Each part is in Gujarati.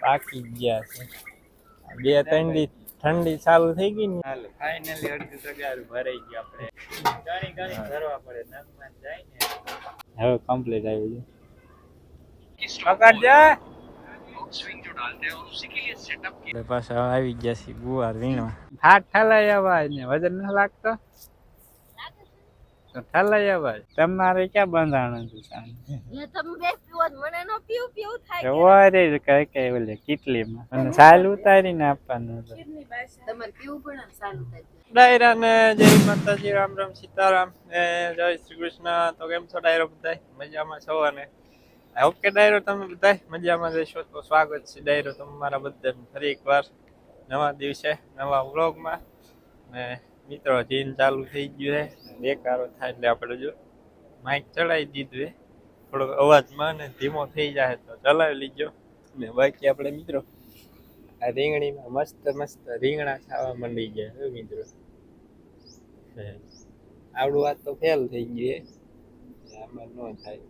પાકી ગયા છે. બે ત્રણ દી ઠંડી ચાલુ થઈ ગઈ ને. ફાઇનલી અડધી તગારું ભરાઈ ગયું આપણે. ઘણી ઘણી ભરવા પડે. નગમાં જાય ને. હવે કમ્પ્લીટ આવી ગયું. પકડજે એટલે પાછા આવી ગયા છે ગુવાર વીણવા. ફાટ ઠલાયા ભાઈ ને વજન ન લાગતો? ઠલાઈ આવાય તમારે ક્યાં બંધાણ હતું સાંજે એટલે તમે બે પીવો જ. મને નો પીવું પીવું થાય ઓરે કઈ કઈ ઓલે કેટલીમાં. અને સાલ ઉતારીને આપવાનું ડાયરા ને જય માતાજી રામ રામ સીતારામ ને જય શ્રી કૃષ્ણ. તો કેમ છો ડાયરો બધા મજામાં છો અને? આઈ હોપ કે ડાયરો તમે બધા મજામાં રહેશો તો સ્વાગત છે ડાયરો તમારા બધા ફરી એકવાર નવા દિવસે નવા વ્લોગમાં. ને મિત્રો જીન ચાલુ થઈ ગયું છે. બેકારો થાય એટલે આપણે જો માઇક ચડાવી દીધું થોડોક અવાજમાં ને ધીમો થઈ જાય તો ચલાવી લીજો. ને બાકી આપણે મિત્રો, આ રીંગણીમાં મસ્ત મસ્ત રીંગણા ખાવા માંડી ગયા મિત્રો. આવડું વાત તો ફેલ થઈ ગયું આમાં ન થાય.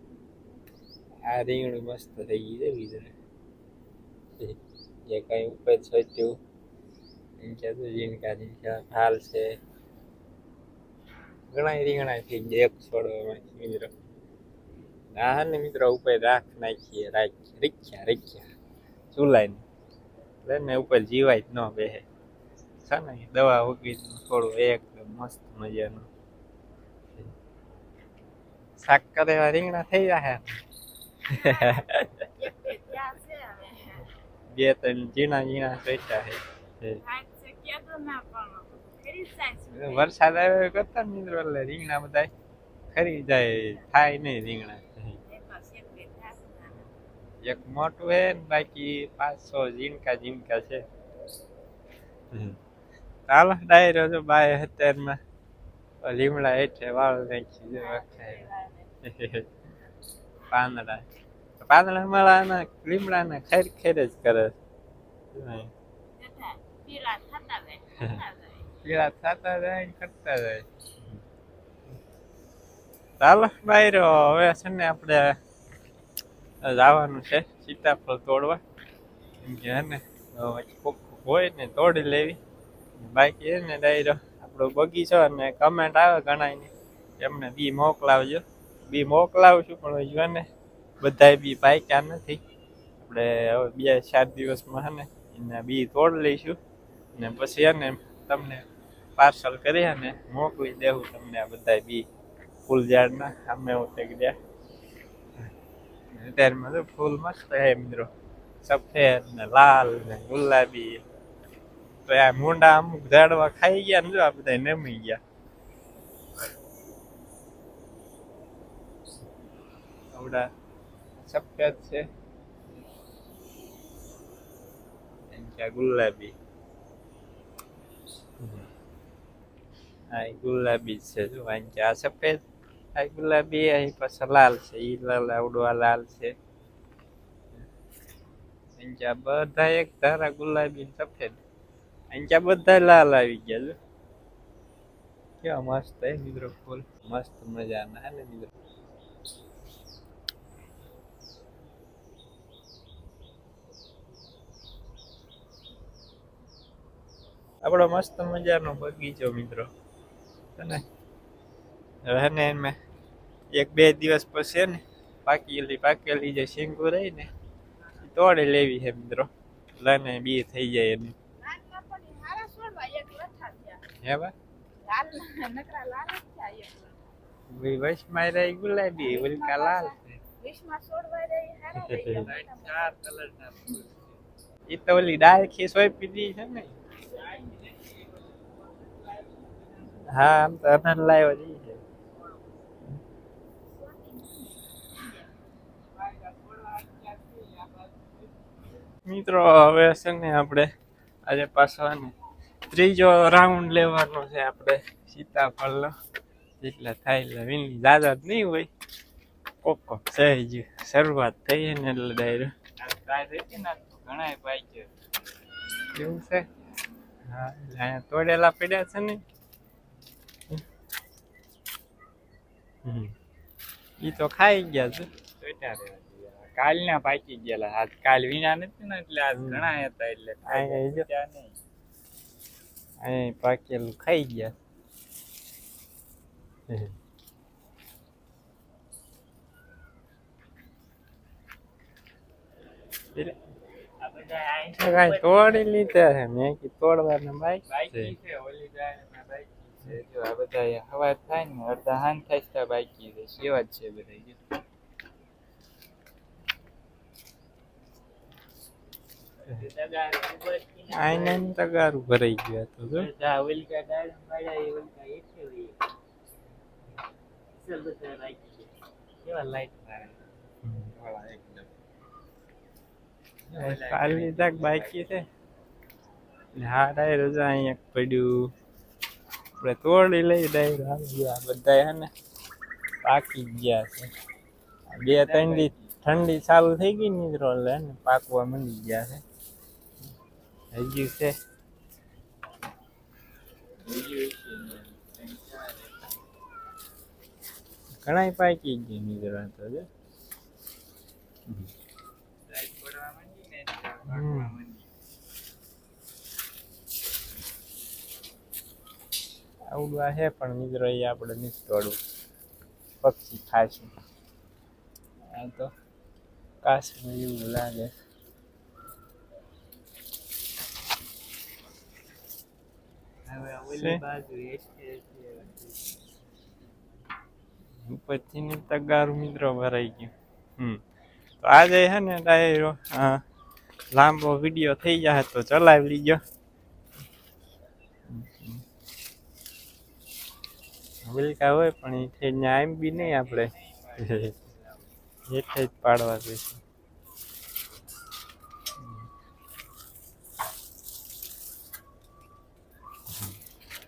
આ રીંગણું મસ્ત થઈ ગયું છે મિત્રો. જે કઈ ઉપર છોટ્યું એમ કે હાલ છે. ઘણા રીંગણા થઈ ગયા. એક છોડવામાં મિત્રો. આ ને મિત્રો ઉપર રાખ નાખીએ રાખ રીખ્યા રીખ્યા. ચૂલાઈને એટલે ને ઉપર જીવાય જ ન બેહે છે ને દવા વગીનું થોડું એકદમ મસ્ત મજાનું. શાક દેવા રીંગણા થઈ રહ્યા બે ત્રણ ઝીણા ઝીણા સોચ્યા છે છે છે વરસાદ આવ્યો કરતા મિત્રો એટલે રીંગણા બધા ખરી જાય થાય નહીં રીંગણા. એક છે મોટું હે ને બાકી પાંચસો ઝીણકા ઝીણકા છે. ચાલો ડાયરો જો બાય અત્યારમાં લીમડા હેઠે વાળ નાખી દે વખાય. પાંદડા. પાંદડા મળાના લીમડાના ખેર ખેર જ કરે. જતા પીળા થતા જાય ચાલો બાયરો હવે છે ને આપણે જવાનું છે સીતાફળ તોડવા. ને હોય ને તોડી લેવી. બાકી એ ને ડાયરો આપણો બગીચો અને કમેન્ટ આવે ઘણાની એમને બી મોકલાવજો. બી મોકલાવશું, પણ જો ને બધાય બી પાક્યા નથી. આપણે હવે બે સાત દિવસમાં હે ને એના બી તોડી લઈશું. ને પછી એને તમને પાર્સલ કરી અને મોકલી દેવું તમને આ બધા બી ફૂલ ઝાડના. અમે ઉતરી ગયા અત્યારમાં તો ફૂલ મસ્ત હે મિત્રો. સફેદ ને લાલ ને ગુલાબી. તો આ મુંડા અમુક ઝાડવા ખાઈ ગયા ને જો આ બધા નમી ગયા. આવડા સફેદ છે. ગુલાબી. આ ગુલાબી છે, જો કે આ સફેદ, આ ગુલાબી, અહીં પાછા લાલ છે, ઈ લાલ, આવડું આ લાલ છે. આ બધા એક ધારા ગુલાબી સફેદ. કે બધા લાલ આવી ગયા, જો. કેવા મસ્ત મિત્રો ફૂલ. મસ્ત મજાના હે મિત્રો. આપણો મસ્ત મજાનો બગીચો મિત્રો. છે ને. હવે ને એમાં એક બે દિવસ પછી ને પાકેલી પાકેલી જે શીંગુ રહી ને તોડી લેવી છે મિત્રો. લઈને બી થઈ જાય એની. હે. ભાઈ રહી ગુલાબી ઉલકા લાલ એ તો ઓલી ડાળખી સોંપી પીધી છે ને. હા આમ તો આનંદ લાવ્યો જ છે. મિત્રો હવે છે ને આપણે આજે પાછો ને ત્રીજો રાઉન્ડ લેવાનો છે આપણે સીતાફળનો. જેટલા થાય એટલે વીણી દાદા જ નહીં હોય. કોક કોક થઈ ગયું શરૂઆત થઈ ને એટલે ડાયરો. ગયો એવું છે? હા તોડેલા પડ્યા છે ને હમ. ઈ તો ખાઈ ગયા છે. કાલના પાકી ગયેલા. આજ કાલ વિના નથી ને એટલે આજ ઘણા હતા એટલે અહીં પાકેલું ખાઈ ગયા. તોડી લીધા છે. મેં તોડવાના બાઈક છે છે જો આ બધા હવા થાય ને અડધા હાન થાય બાકી રહે છે. એવા જ છે બધા જો. આઈને ને તગારું ભરાઈ ગયું હતું જો. બધા ઓલિકા ગાડી પાડ્યા એ ઓલિકા એકે હોય. ચાલ બધા બાઈકી કેવા લાઈટ મારે. વાળા એકદમ કાલની તક બાકી છે. ને હા ડાયરો અહીંયા પડ્યું. આપણે તોડી લઈ ડાયરો આવી બધા હે ને પાકી ગયા છે. બે ત્રણ ઠંડી ચાલુ થઈ ગઈ મિત્રો, એટલે ને પાકવા મંડી ગયા છે. હજી છે. ઘણા પાકી ગયા મિત્રો તો જો લાઈટ પડવા માંડી ને એટલે પાકવા માંડી. આવડવા છે પણ મિત્રો એ આપણે નથી પક્ષી ખાશું આ તો કાશ્મીર એવું લાગે. પછીની તગારું મિત્રો ભરાઈ ગયું. હમ. તો આજે છે ને ડાયરો હા લાંબો વીડિયો થઈ જાય તો ચલાવી લીજો. વિલકા હોય પણ એ થઈને આમ બી નહીં આપણે હેઠે જ પાડવા જઈશું.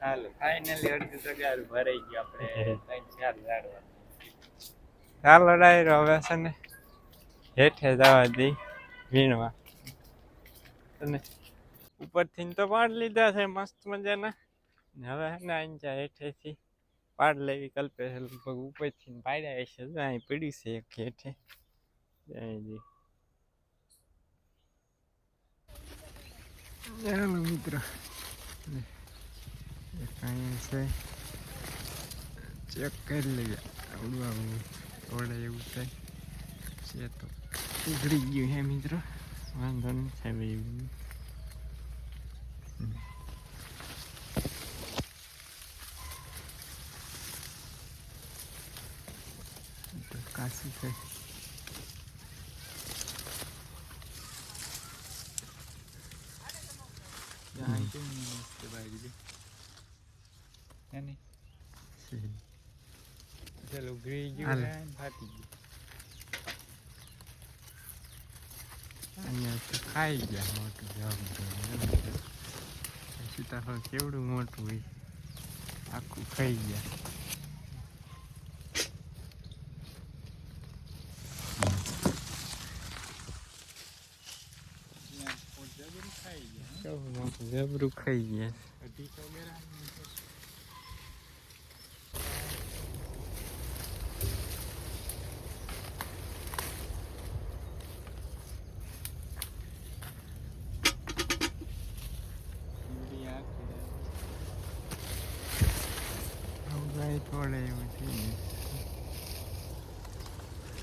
હાલો ફાઇનલી અડધું તગારું ભરાઈ ગયું આપણે ત્રણ ચાર ઝાડવા. ચાલો ડાયરો હવે છે ને હેઠે જવા દઈ વીણવા. અને ઉપરથી તો પાડ લીધા છે મસ્ત મજાના. હવે ને અહીંયા હેઠેથી પાડ લેવી કલ્પે લગભગ ઉપરથી પાડ્યા છે. અહીં પડી છે એક હેઠે. ચાલો મિત્રો. એક છે. ચેક કરી લઈએ. આવું થોડે એવું થાય. છે તો ઉઘડી ગયું હે મિત્રો. વાંધો નહીં થાય એવું ને? ચાલ ઉઘડી ગયું. ફાટી ગયું અહીંયા ખાઈ ગયા મોટું જવાબ સીતાફળ કેવડું મોટું હોય આખું ખાઈ ગયા ત્યાં પોત જબરું ખાઈ ગયા હે? કેવું મોટું જબરું ખાઈ ગયા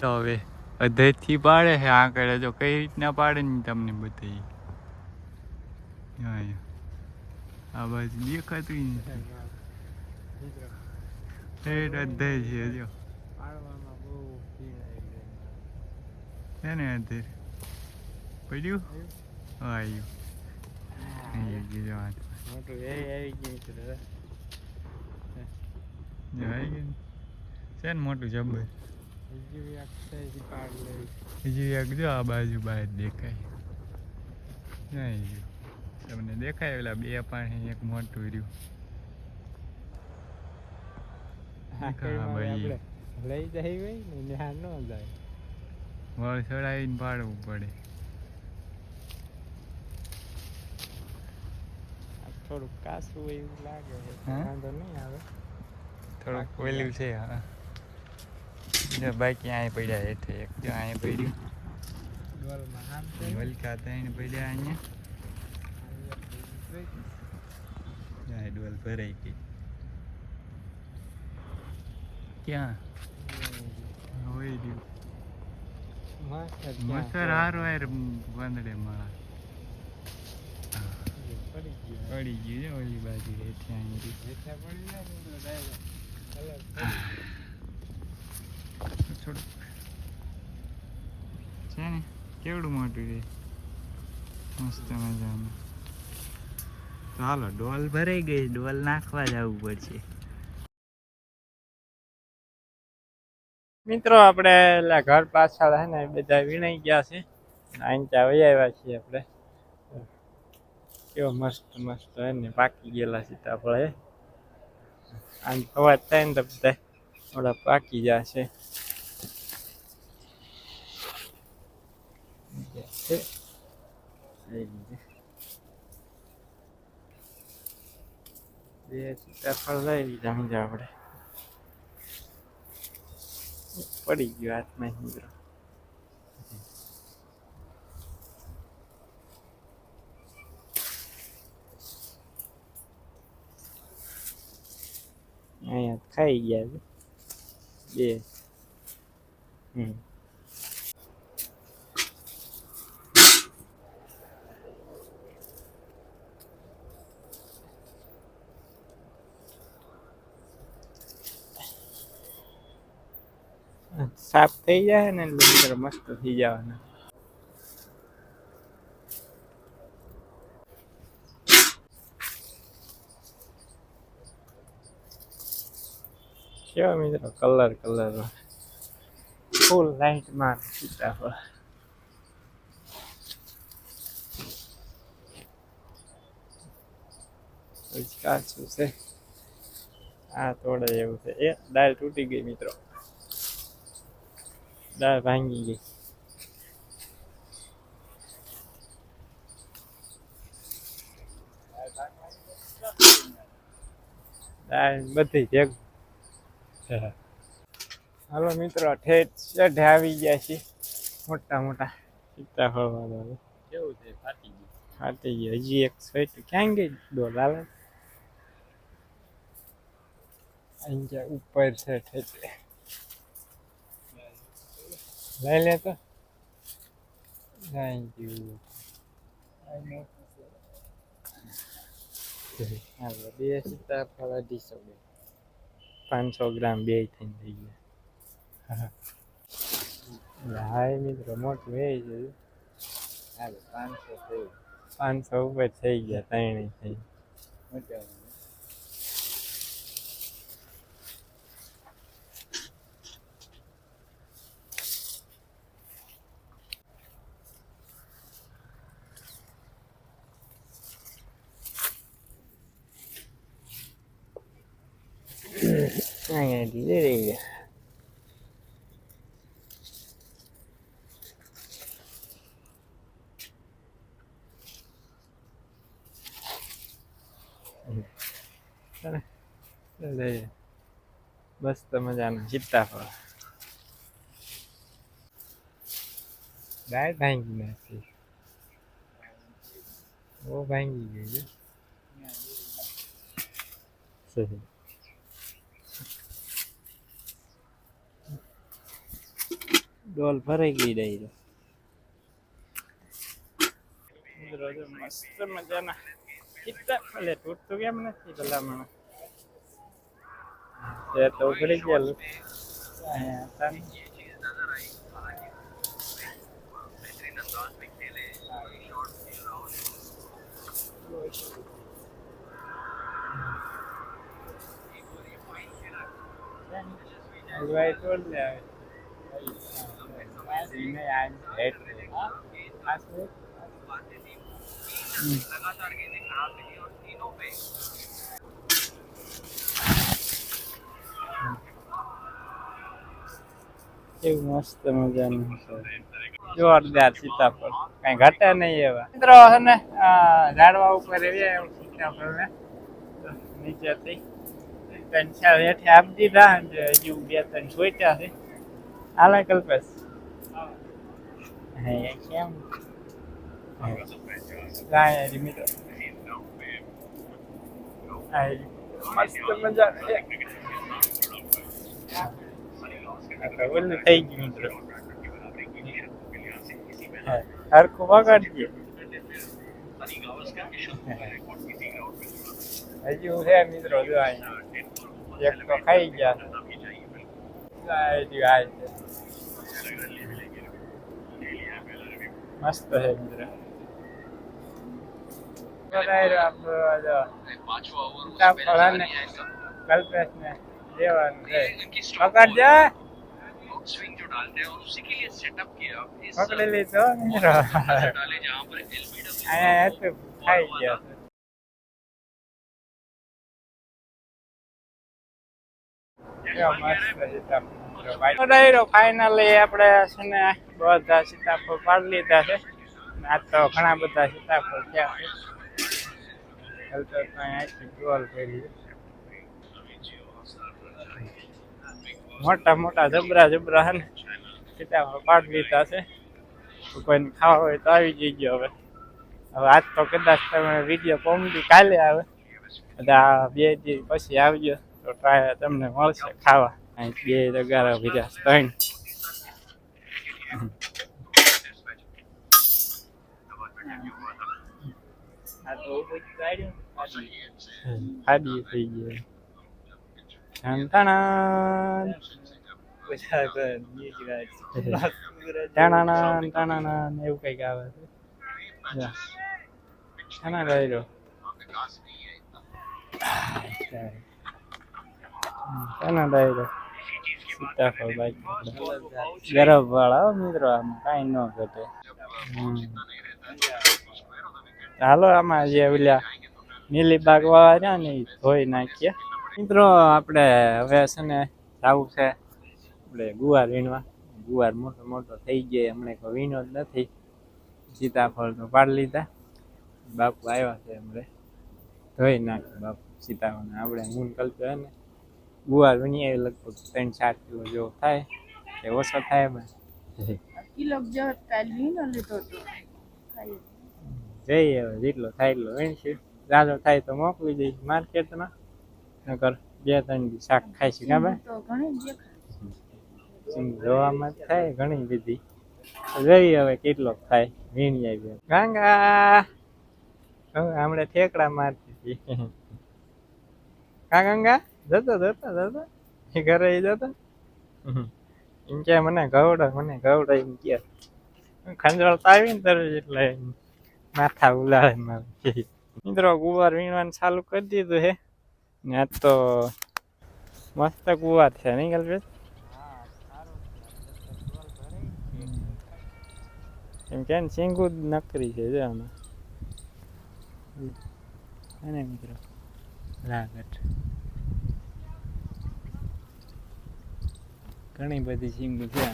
હવે અધેથી પાડે છે આગળ જો કઈ રીતના પાડે ને તમને બતાવી આ બાજુ દેખાતું નથી ઠેઠ અધે છે જો છે ને અધે પડ્યું આવ્યું મોટું એ આવી ગયું છે દાદા. જો આવી ગયું છે ને મોટું જબર બીજું એક જો આ બાજુ બહાર દેખાય જઈ ગયું તમને દેખાય એલા બે પાણી એક મોટું રહ્યું. લઈ જાય ને ત્યાં ન જાય. વળ ચડાવીને પાડવું પડે. આ થોડુંક કાસું એવું લાગે વાંધો નહીં આવે. થોડુંક ઓલું છે હા. જો બાકી અહીં પડ્યા હેઠે એક જો અહીં પડ્યું. વલકા ત્રણ પડ્યા અહીંયા. આ ડોલ ભરાઈ ગઈ ક્યાં હોય રહ્યું મસર હારો યાર વાંદડે માળા પડી ગયું છે ઓલી બાજુ થોડુંક છે ને કેવડું મોટું છે મસ્ત મજાનું હાલો, ડોલ ભરાઈ ગઈ. ડોલ નાખવા જવું પડશે. મિત્રો, આપણે એટલે ઘર પાછળ હે ને બધા વીણાઈ ગયા છે. આઈને ચા વહી આવ્યા છીએ આપણે. કેવો મસ્ત મસ્ત હે ને, પાકી ગયેલા સીતાફળ હે આમ અવાજ થાય ને તો બધા થોડા પાકી જશે બે સીતાફળ લઈ લીધા સમજા આપણે પડી ગયો હાથમાં મિત્રો અહીંયા ખાઈ ગયા છે બે હમ સાફ થઈ જાય ને એટલે મિત્રો મસ્ત થઈ જવાના કેવા મિત્રો કલર કલર ફૂલ લાઈટમાં સીતાફળ કાચું છે આ તોડે એવું છે એ દાળ તૂટી ગઈ મિત્રો દાળ ભાંગી ગઈ દાળ બધી ભેગ હાલો મિત્રો ઠેઠ ચઢે આવી ગયા છે. મોટા મોટા. સીતાફળ વાળા કેવું છે? ફાટી ગયું. ફાટી ગયો. હજી એક સ્વેટ ક્યાં ગઈ? ડોલ હાલે અહીંયા ઉપર છે ઠેઠ. લઈ લે તો થેન્ક યુ હાલો બે સીતાફળ અઢીસો બે પાંચસો ગ્રામ બે થઈને થઈ ગયા હાય મિત્રો મોટું એ છે હાલો પાંચસો થયું પાંચસો ઉપર થઈ ગયા ત્રણે થઈ મજા અહીંયા ધીરે રહી ગયા ચાલે. લઈએ. મસ્ત મજાના સીતાફળ દાળ ભાંગી નાખી બહુ ભાંગી ગઈ છે ડોલ ભરાઈ ગઈ ડાયરો. મસ્ત મજાના. કેટલા ભલે તૂટતું કેમ નથી ભલામણ? તે તો હતા હેઠ પાસ મિનિટ એવું મસ્ત જોરદાર સીતાફળ કઈ ઘટે નહીં એવા. મિત્રો ને ઝાડવા ઉપર એવી સીતાફળ ને નીચેથી ત્રણ ચાર હેઠે આપી દીધા હજુ બે ત્રણ સોચ્યા છે. હાલે કલ્પેશ હે કેમ લાય રી મિત્રો આય મસ્ત મજા છે આ તો ઓલું થઈ ગયું મિત્રો હા, હરખું વગાડજે હજુ છે મિત્રો જો અહીંયા એક તો ખાઈ ગયા આય દેવાનું છે પકડજે स्विंग जो डालते हैं और उसी के लिए सेटअप किया इस પકડી લીધો મિત્રો डाले जहाँ पर एलबीडब्ल्यू અહીંયા હતું ખાઈ ગયા ફાઇનલી આપણે છે ને બધા સીતાફળ પાડી લીધા છે. આ તો ઘણા બધા સીતાફળ થયા મોટા મોટા જબરા જબરા છે ને સીતાફળ પાડી લીધા છે. કોઈને ખાવા હોય તો આવી જઈ ગયો હવે. હવે આજ તો કદાચ તમે વીડિયો કોમેડી કાલે આવે. બધા બે દી પછી આવજો, તો ટ્રાય તમને મળશે ખાવા. અહીં બે દગારા ભીજા ત્રણ. ખાડી થઈ ગઈ ટાણાણ. ટાણાણ, ટાણાણ એવું કંઈક આવે છે જા. રહ્યો શાના ડાયરો સીતાફળ બાઈક ગરબ વાળા મિત્રો આમ કાંઈ ન ઘટે. હાલો, આમાં જે ઓલા નીલી બાગ વાળા રહ્યા ને એ ધોઈ નાખીએ મિત્રો આપણે હવે છે ને જવું છે આપણે ગુવાર વીણવા ગુવાર મોટો મોટો થઈ ગયો હમણાં કોઈ વીણો જ નથી સીતાફળ તો પાડી લીધા. બાપુ આવ્યા છે હમણાં. ધોઈ નાખે બાપુ. સીતાફળ આપણે મૂન કલ્પ્યો ને ગુવાર વીણીએ લગભગ ત્રણ ચાર કિલો જેવો થાય કે ઓછો થાય ભાઈ કિલો જેવો કાલ વીનો લીધો હતો ખાઈ જઈએ હવે જેટલો થાય એટલો વીણશું જાજો થાય તો મોકલી દઈશ માર્કેટમાં નકર બે ત્રણ દી શાક ખાઈશું કાં ભાઈ તો ઘણી દેખાય સિંગ જોવામાં જ થાય ઘણી બધી તો જોઈએ હવે કેટલો થાય વીણી આવી ગંગા ગંગા હમણાં ઠેકડા મારતી હતી કા ગંગા જતો જતો જતો. એ ઘરે ઈ જતો. એમ કે મને ગવડા મને ગવડા એમ કે. ખંજવાળતા આવી ને તરત એટલે માથા ઉલાળે મારે. મિત્રો ગુવાર વીણવાનું ચાલુ કરી દીધું હે. ને આજ તો મસ્ત ગુવાર છે નહીં કલ્પેશ? એમ કે સિંગુ નકરી છે જો આમાં. અને મિત્રો લાગટ. ઘણી બધી સિંગ છે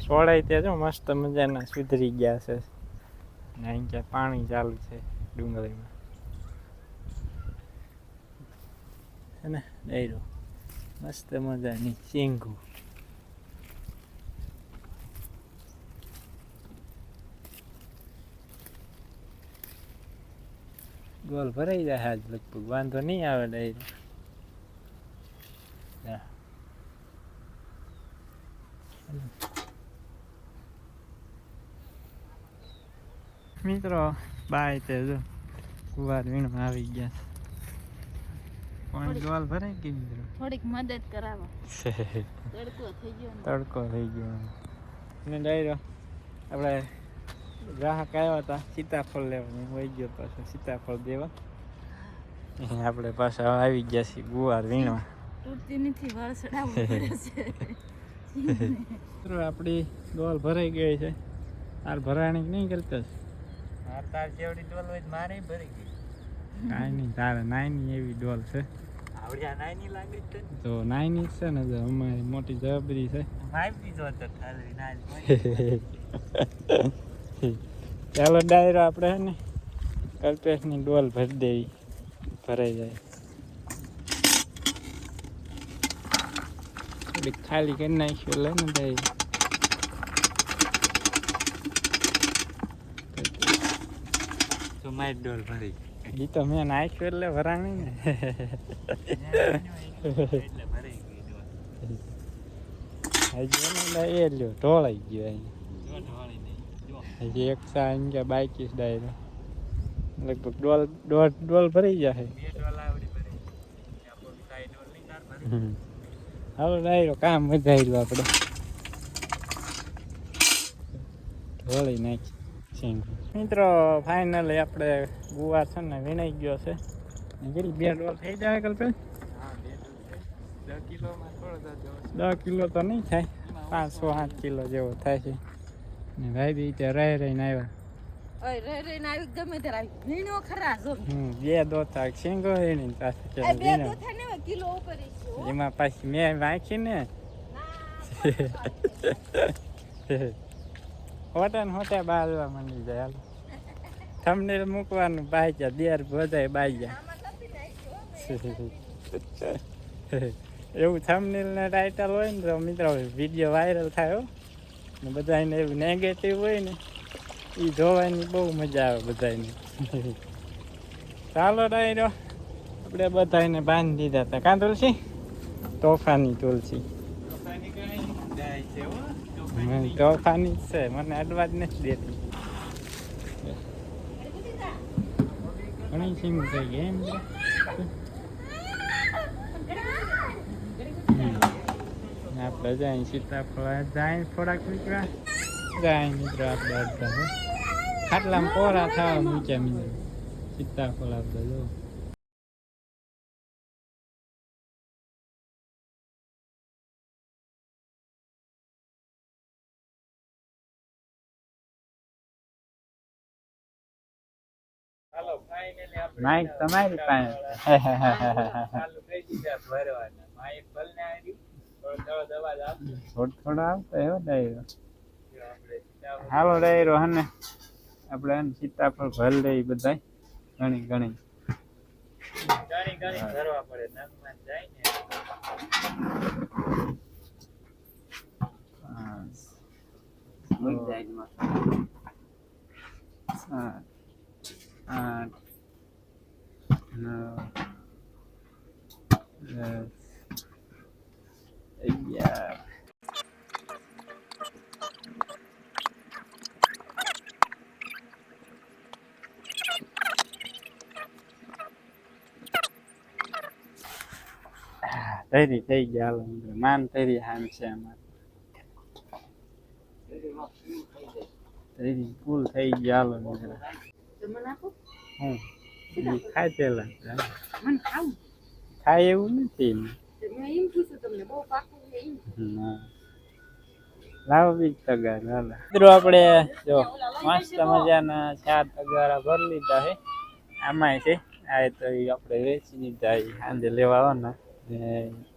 છોડાય ત્યાં જો મસ્ત મજાના સુધરી ગયા છે. અહીં ક્યાં પાણી ચાલુ છે ડુંગળીમાં. હે ને? ડાયરો મસ્ત મજાની સિંગુ ગોલ ભરાઈ જાય આજ લગભગ વાંધો નહીં આવે ડાયરો મિત્રો બાય તે જો કુવાર વીણમાં આવી ગયા પણ ગોલ ભરાઈ ગઈ મિત્રો? થોડીક મદદ કરાવો. તડકો થઈ ગયો તડકો થઈ ગયો. અને ડાયરો આપણે ગ્રાહક આવ્યા હતા સીતાફળ લેવાની વહી ગયો પાછો સીતાફળ દેવા. અહીં આપણે પાછા આવી ગયા છીએ ગુવાર વીણવા. આપણી ડોલ ભરાઈ ગઈ છે. હાર ભરાણી કે નહીં કરતા માર તાર જેવડી ડોલ હોય તો મારે ભરાઈ ગઈ. કાંઈ નહીં તારે નાની એવી ડોલ છે. આવડ્યા નાની લાગે તો નાની છે ને અમારી મોટી જવાબદારી છે. નાની ચાલો ડાયરો આપણે ને કલ્પેશની ડોલ ભરી દેવી. ભરાઈ જાય. ખાલી કરી નાખ્યું લે ને ભાઈ તો મારી ડોલ ભરી. ઈ તો મેં નાખ્યું એટલે ભરાણી ને. એટલે ભરાઈ ગઈ ડોલ. એ લ્યો ઢોળાઈ ગયો અહીં જો ઢોળી નહીં જો હજી એક સા કે બાઈકીસ ડાયરો લગભગ ડોલ દોઢ ડોલ ભરી જશે ડોલ ભરી આપણો ડોલ ભરી હમ. હાલો ડાયરો કામ વધાર્યું આપણે ઢોળી નાખી. મિત્રો ફાઇનલી આપણે ગુવાર છે ને વિનાઈ ગયો છે. કેટલી બે ડોલ થઈ જાય કલ્પે હા બે ડોલ છે દસ કિલોમાં થોડો દસ દસ કિલો તો નહીં થાય. પાંચસો આઠ કિલો જેવો થાય છે. ને ભાઈ બી ત્યાં રહી રહીને આવ્યા. ઓય રે રે આવી ગમે ત્યારે આવી. ભીણો ખરા જો. હમ બે દો થાક સિંગો વીણી પાસે કે બે વીણો. ને કિલો ઉપર છે એમાં પાછી મેં વાંચી ને હોટે ને હોટે બાજવા માંડી જાય હાલો. થંબનેલ મૂકવાનું ગયા દેર બધાય મેં. એવું થંબનેલ ને ટાઇટલ હોય ને તો મિત્રો વીડિયો વાયરલ થાય હો. ને બધાને એવું નેગેટિવ હોય ને એ જોવાની બહુ મજા આવે બધાને ચાલો ડાયરો આપણે બધાને બાંધી દીધા હતા. કાં તુલસી? તોફાની તુલસી. તોફાની જ છે. મને અડવા જ નથી દેતી. ઘણી સિંગ થઈ ગઈ એમ છે. હમ. આપણે જાય સીતાફળ જાય થોડાક મિત્રો જાય મિત્રો આપણે અડધા હો. ખાટલામાં કોરા થવા મૂક્યા મિત્રો સીતાફળ આપણે જો. માઇક તમારી પાસે. થોડો થોડો આવતો એવો ડાયરો. હાલો ડાયરો હને. આપણે હે સીતાફળ ભર લઈ બધાય. ઘણી ઘણી. ઘણી ઘણી ભરવા પડે નંગમાં જાય ને પાંચ, કોઈ છ, સાઈડમાં સાત આઠ નવ દસ અગિયાર તૈરી થઈ ગયા. માન તૈરી હામ છે અમારે તૈરી ફૂલ થઈ ગયા હું ખાય પેલા ખાય એવું નથી મેં એમ કીધું તમને બહુ પાકું છે એમ લાવો બીજ તગાર હાલો મિત્રો આપણે જો મસ્ત મજાના ચાર તગારા ભરી લીધા છે આમાંય છે. આ તો આપણે વેચી દીધા સાંજે લેવા આવવાના ને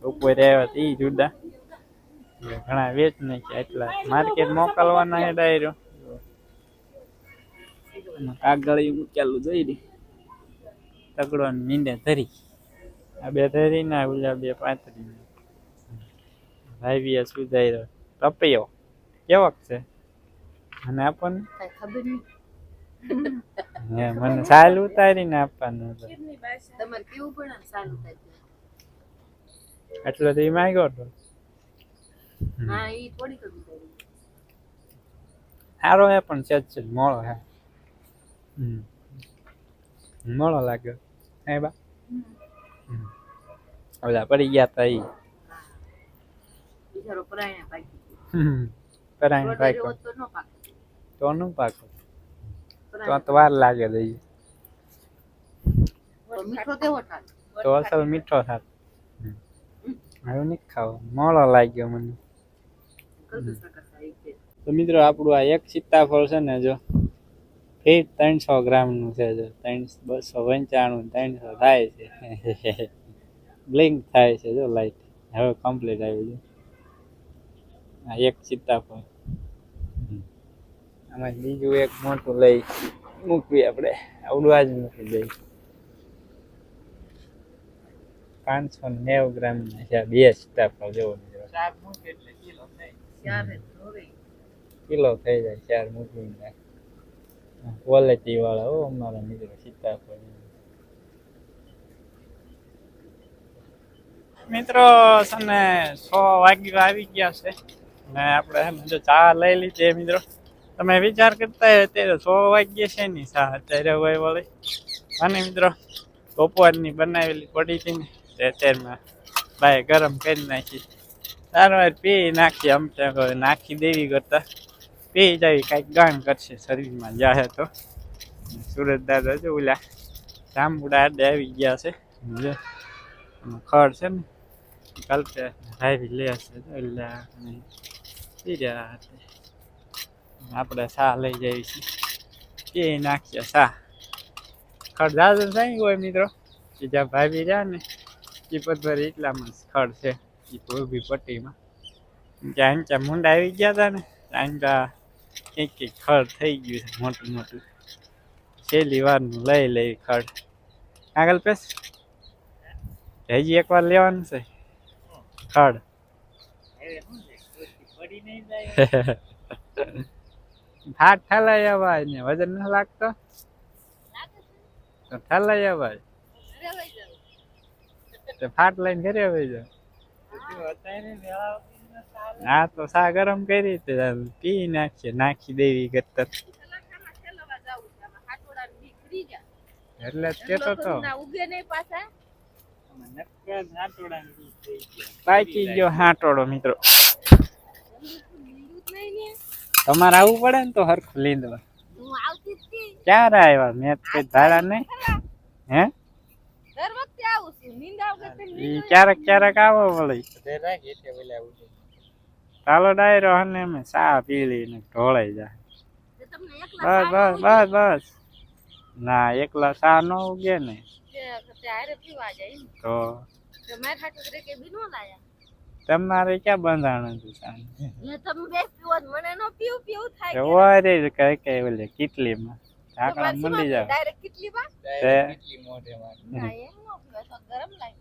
બપોરે આવ્યા તો જુદા. ઘણા વેચ નાખ્યા એટલા માર્કેટ મોકલવાના છે ડાયરો. કાગળ મૂકેલું જોઈ રી તગડો ને મીંડે ધરી. આ બે ધરી ના ઓલા બે પાંત્રી ભાઈ સુધાર્યો. તપૈયો કેવોક છે? મને આપણને ખબર નહીં. મને સાલ ઉતારીને આપવાનું તમારે કેવું એટલે તો એ માંગ્યો હતો હા એ થોડી સારો હે પણ છે જ મોળો હે. હમ. મોળો લાગ્યો. હે બા. ઓલા પડી ગયા તા ઈ બિચારો પરાયણા પાકી હમ. પરાઈને રોટલી પાક્યો હોત તો ન પાકે તો નું પાકો તો તો વાર લાગે દઈ તો મીઠો કેવો તો અસલ મીઠો થાત હમ. નહીં ખાવો મોળો લાગ્યો મને તો મિત્રો આપણું આ એક સીતાફળ છે ને જો ફીટ ત્રણસો ગ્રામનું છે જો ત્રણસો બસો પંચાણું ત્રણસો થાય છે. બ્લિંક થાય છે જો લાઈટ હવે કમ્પ્લીટ આવી છે આ એક ચિત્તા પણ આમાં બીજું એક મોટું લઈ મૂકવી આપણે. આવડવા જ મૂકી દઈ પાંચસો નેવ ગ્રામ છે આ બે જેવો ચાર મૂકે એટલે કિલો થઈ જાય ચાર મૂકીને ક્વોલિટી વાળા, હો, અમારા મિત્રો, સીતાફળ. મિત્રો છે સો વાગ્યા આવી ગયા છે. ને આપણે જો ચા લઈ લીધી મિત્રો. તમે વિચાર કરતા અત્યારે સો વાગ્યે છે ની, ચા અત્યારે હોય વળી. અને મિત્રો, બપોરની બનાવેલી પડી હતી ને અત્યારમાં ભાઈ ગરમ કરી નાખી. તાર પી નાખી, આમ નાખી દેવી કરતા. પી જાય કાંઈક ગાન કરશે શરીરમાં, જાહે તો. સુરત દાદા જો ઓલા જાંબુડા આડે આવી ગયા છે. ખડ છે ને કાલે હાવી લે તો એટલે આપણે સા લઈ જઈએ છીએ. એ નાખીએ સા ખડ દાદા થાય હોય મિત્રો, કે જ્યાં ભાભી રહ્યા ને, એ પદભર એટલામાં ખડ છે, એ ઊભી પટ્ટીમાં. ત્યાં ત્યાં મુંડા આવી ગયા હતા ને ત્યાં ત્યાં કંઈક કંઈક ખડ થઈ ગયું છે, મોટું મોટું. છેલ્લી વારનું લઈ લઈ ખડ. આગળ પેસ. હજી એકવાર લેવાનું છે. ખડ. ફાટ ઠલાઈ અવાય ને, વજન ન લાગતો? તો ઠલાઈ અવાય. તો ફાટ લઈને ઘરે આવી જાવ હા તો સા ગરમ કરી પી નાખીએ નાખી દેવી ગતર એટલે જ કેતો તો. ઉગે નહીં પાછા. પાકી ગયો હાટોડો મિત્રો. તમારે આવવું પડે ને તો હરખું લીંદવા. હું આવતી જ હતી ક્યારે આવ્યા? મેં તો કઈ ધારા નહીં. હે? દર વખતે આવું છું. નીંદા વગર તો ઈ નીંદો ક્યારેક ક્યારેક આવો વળી. ચાલો ડાયરો અને અમે ચા પી લઈને ઢોળાઈ જાય. તો તમને એકલા બસ બસ બસ બસ. ના એકલા ચા ન ઉગે ને. તો તો મારે હાટુ કરે કે બી નો લાયા? તમારે ક્યાં બંધાણ હતું કેટલીમાં. ઢાંકણા મંડી જાવ ડાયરેક્ટ કેટલી બા Direct કેટલી મોઢે મારી. ના એમ નો પીવે તો ગરમ લાગે.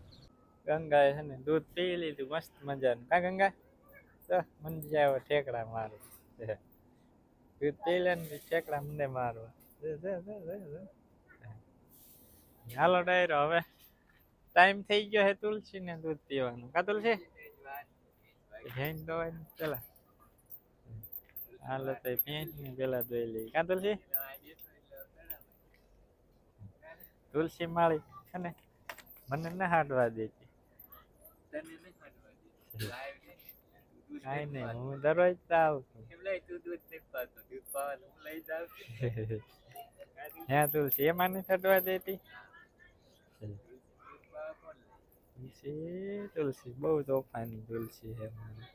ગંગાએ છે ને દૂધ પી લીધું મસ્ત મજાનું. કા ગંગા? તો મને જાય ઠેકડા મારે દૂધ પી લે ઠેકડા મને મારવા. હાલો ડાયરો હવે ટાઈમ થઈ ગયો હે તુલસી ને દૂધ પીવાનું કા તુલસી પેલા હાલો તો ભેંસ ને પેલા દોઈ લઈ કા તુલસી તુલસી માળી છે ને મને ના હાડવા દેતી તને નહીં ખાધવા દે. કાંઈ નહીં. હું દરરોજ આવું છું. એમ લઈ તું દૂધ નહીં પાતો. દૂધ પાવાનું હું લઈ જાઉં હે તુલસી એમાં નહીં હટવા દેતી? તુલસી બહુ તોફાની તુલસી હે મારી.